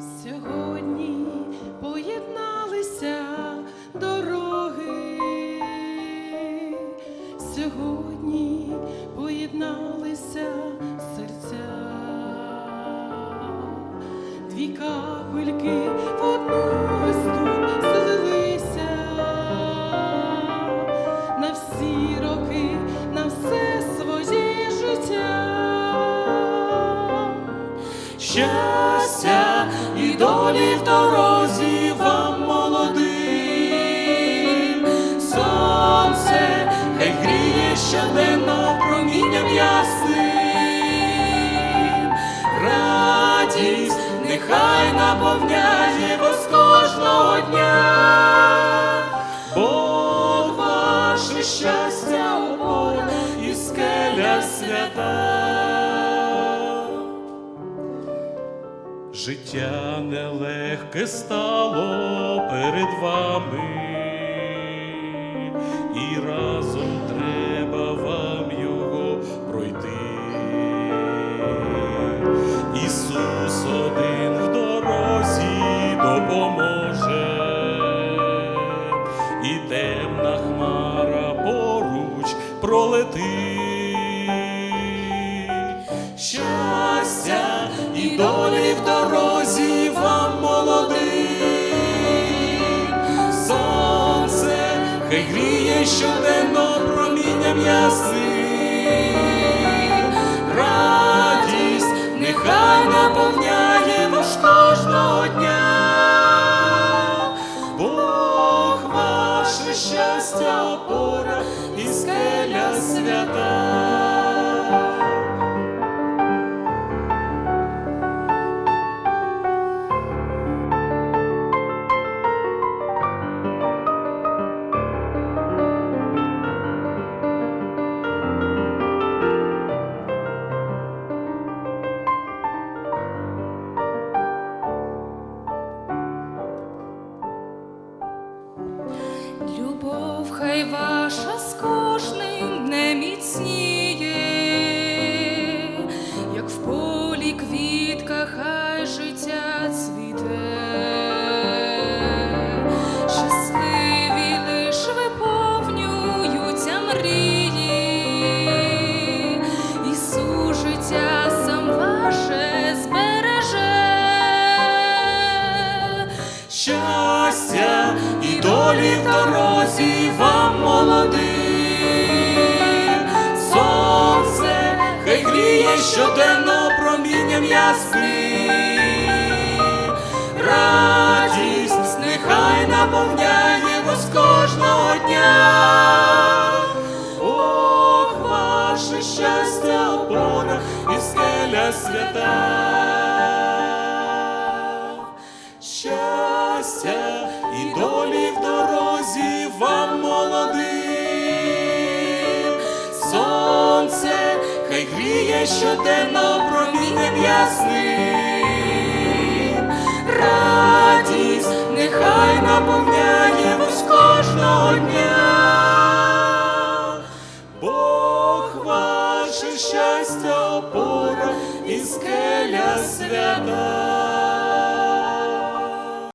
Сьогодні поєдналися дороги, сьогодні поєдналися серця, дві капельки в одну густу злилися на всі роки, на все своє життя. Щастя долі в дорозі вам молодим. Сонце хай гріє щоденно промінням ясним. Радість нехай наповняє вас кожного дня. Бог ваше щастя, опора і скеля свята. Життя нелегке стало перед вами, і разом треба вам його пройти. Ісус один в дорозі допоможе, і темна хмара поруч пролетить. Долі в дорозі вам молодим. Сонце хай гріє щоденно промінням ясним. Радість нехай наповняє ваш кожного дня. Бог ваше щастя, опора і скеля свята. Ваша з кожним не міцніє, як в полі квітка, хай життя цвіте. Щасливі лиш виповнюються мрії, Ісус життя сам ваше збереже. Щастя і долі в дорозі вам молодим. Сонце хай гріє щоденно промінням ясним. Радість нехай наповняє вас кожного дня. Ох, ваше щастя, опора і скеля свята щастя і долі в дорозі вам молодим. Сонце хай гріє щоденно промінням ясним. Радість нехай наповняє вас кожного дня. Бог ваше щастя, опора і скеля свята.